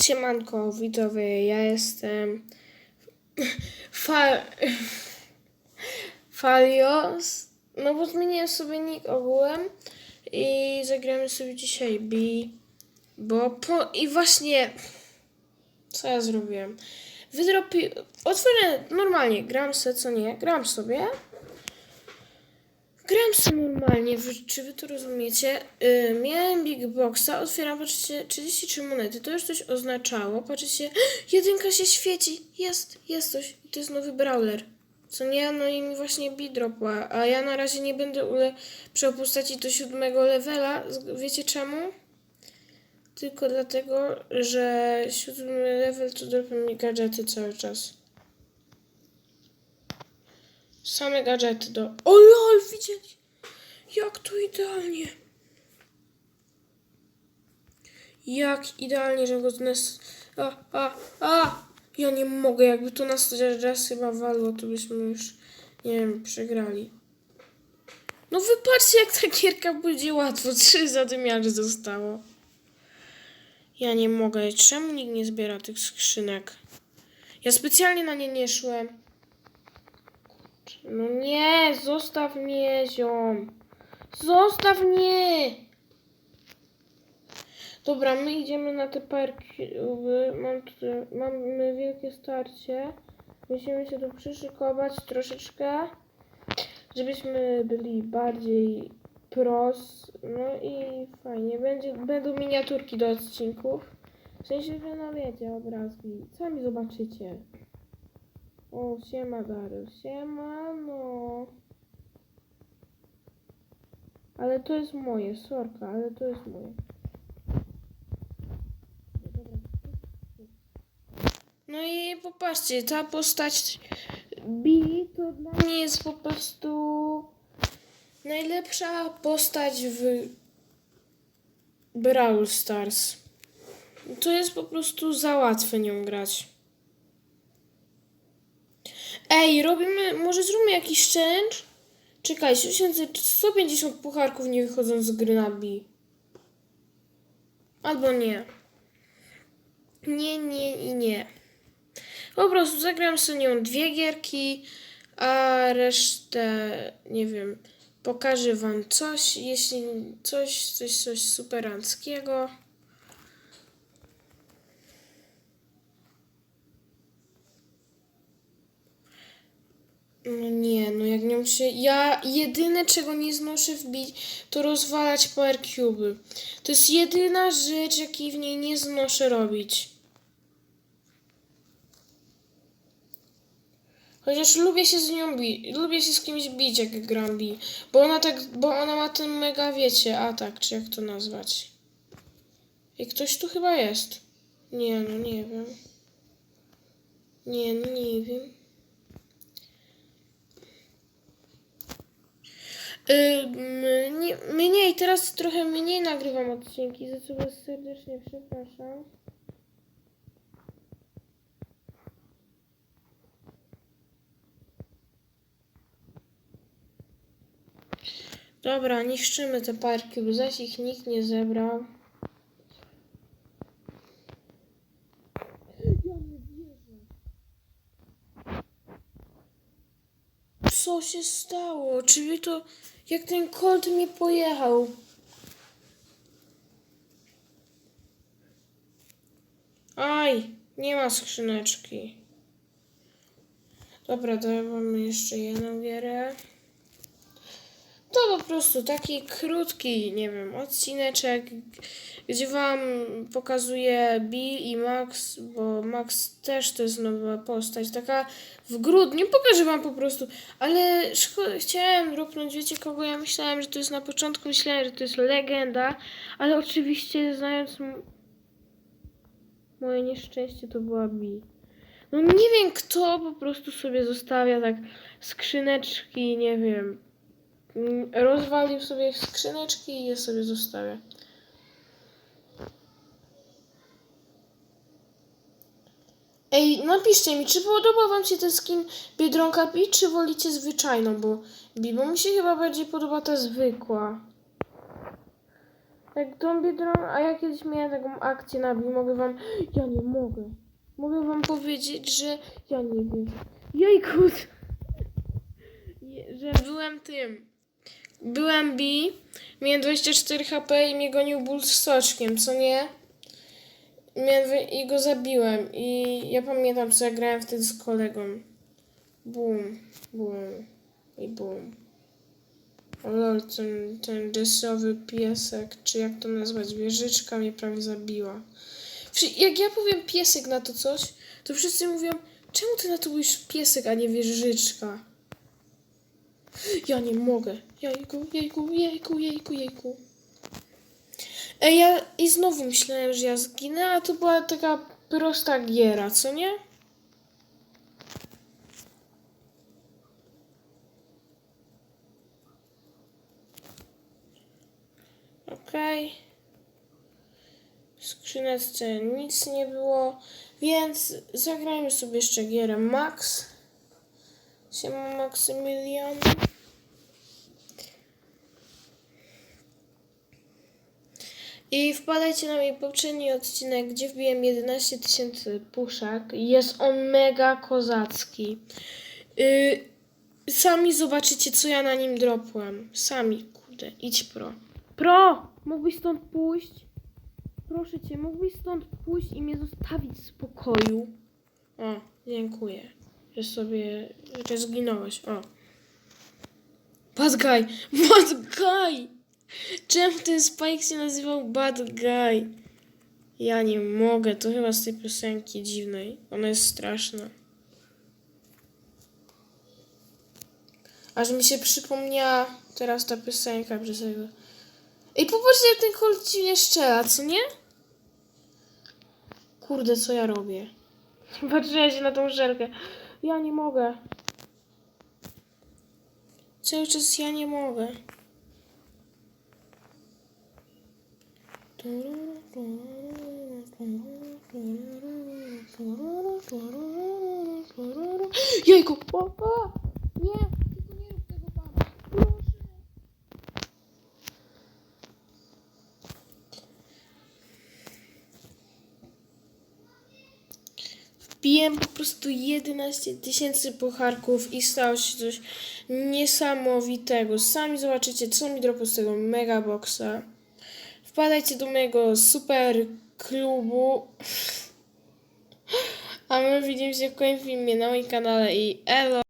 Siemanko, widzowie, ja jestem Fa... Falios, no bo zmieniłem sobie nick ogółem i zagramy sobie dzisiaj B, bo po... i właśnie co ja zrobiłem? Wydropi... Otworzę normalnie, gram se, co nie, gram sobie. Gram sobie normalnie, czy wy to rozumiecie? Yy, miałem Big Boxa, otwieram, patrzcie, 33 monety, to już coś oznaczało, patrzcie, jedynka się świeci, jest, jest coś, I to jest nowy brawler. Co nie, no i mi właśnie bidropła, a ja na razie nie będę ulepszał postaci do siódmego levela, wiecie czemu? Tylko dlatego, że siódmy level to dropią mi gadżety cały czas. Same gadżety do... O lol, widzieli? Jak to idealnie. Jak idealnie, że go znes... A, a, a! Ja nie mogę, jakby to nas raz chyba walło, to byśmy już, nie wiem, przegrali. No wypatrzcie, jak ta gierka będzie łatwo. Trzy zadymiarzy zostało. Ja nie mogę. Czemu nikt nie zbiera tych skrzynek? Ja specjalnie na nie nie szłem. No nie, zostaw mnie, ziom. Zostaw mnie! Dobra, my idziemy na te parki. Mam tutaj, mamy wielkie starcie. Musimy się tu przyszykować troszeczkę, żebyśmy byli bardziej pros. No i fajnie. Będzie, będą miniaturki do odcinków. W sensie, że no wiecie, obrazki. Sami zobaczycie. O, siema Darius, siema, no. Ale to jest moje, sorka, ale to jest moje. No i popatrzcie, ta postać B to dla mnie jest po prostu najlepsza postać w Brawl Stars. To jest po prostu za łatwe nią grać. Ej, robimy, może zróbmy jakiś challenge? Czekaj, 150 pucharków nie wychodzą z gry na B. Albo nie. Nie, nie i nie. Po prostu zagram sobie nią dwie gierki, a resztę, nie wiem, pokażę wam coś, jeśli coś, coś, coś superanckiego. Nie, no jak nią się... Ja jedyne, czego nie znoszę wbić, to rozwalać power cube. To jest jedyna rzecz, jakiej w niej nie znoszę robić. Chociaż lubię się z nią bić, lubię się z kimś bić, jak gram bi. Bo ona tak, bo ona ma ten mega, wiecie, atak, czy jak to nazwać. I ktoś tu chyba jest. Nie, no nie wiem. Nie, no nie wiem. Nie, mniej, teraz trochę mniej nagrywam odcinki, za co was serdecznie przepraszam. Dobra, niszczymy te parki, bo zaś ich nikt nie zebrał. Co się stało? Czyli to jak ten kolt mnie pojechał? Aj, nie ma skrzyneczki. Dobra, dawamy jeszcze jedną gierę. To po prostu taki krótki, nie wiem, odcineczek, gdzie wam pokazuję Bill i Max, bo Max też to jest nowa postać, taka w grudniu, pokażę wam po prostu, ale chciałem dropnąć, wiecie kogo ja myślałem, że to jest na początku, myślałem, że to jest legenda, ale oczywiście znając moje nieszczęście to była Bi. No nie wiem kto po prostu sobie zostawia tak skrzyneczki, nie wiem, rozwalił sobie skrzyneczki i je sobie zostawia. Ej, napiszcie mi, czy podoba wam się ten skin Biedronka Pi, czy wolicie zwyczajną, bo Bi, bo mi się chyba bardziej podoba ta zwykła. Jak tą biedronkę, a ja kiedyś miałem taką akcję na Bii, mogę wam, ja nie mogę. Mogę wam powiedzieć, że ja nie wiem. Jejku, Je- że byłem tym. Byłem Bi, miałem 24 HP i mnie gonił ból z soczkiem, co nie? Miałem I go zabiłem. I ja pamiętam, co ja grałem wtedy z kolegą. Bum, bum i bum. O lol, ten, ten desowy piesek, czy jak to nazwać, wieżyczka mnie prawie zabiła. Jak ja powiem piesek na to coś, to wszyscy mówią, czemu ty na to mówisz piesek, a nie wieżyczka? Ja nie mogę. Jejku, jejku, jejku, jejku, jejku. Ej, ja i znowu myślałem, że ja zginę, a to była taka prosta giera, co nie? Okej. W skrzyneczce nic nie było, więc zagrajmy sobie jeszcze gierę Max. Siema Maksymilian. I wpadajcie na mój poprzedni odcinek, gdzie wbiłem 11 tysięcy puszek. Jest on mega kozacki. Yy, sami zobaczycie, co ja na nim dropłem. Sami, kurde, idź pro. Pro! Mógłbyś stąd pójść? Proszę cię, mógłbyś stąd pójść i mnie zostawić w spokoju? O, dziękuję. Że sobie, że zginąłeś. O. Bad guy! Bad guy! Czemu ten Spike się nazywał Bad Guy? Ja nie mogę, to chyba z tej piosenki dziwnej. Ona jest straszna. Aż mi się przypomniała teraz ta piosenka przez tego. Ej, popatrzcie jak ten kolt dziwnie strzela, co nie? Kurde, co ja robię? Patrzę się na tą żelkę. Ja nie mogę. Cały czas ja nie mogę. Jejku! O, o! Nie! Tylko nie rób tego, baba. Proszę. Wbiłem po prostu 11 tysięcy pucharków i stało się coś niesamowitego. Sami zobaczycie, co mi dropło z tego mega boxa. Wpadajcie do mojego super klubu. A my widzimy się w kolejnym filmie na moim kanale i elo!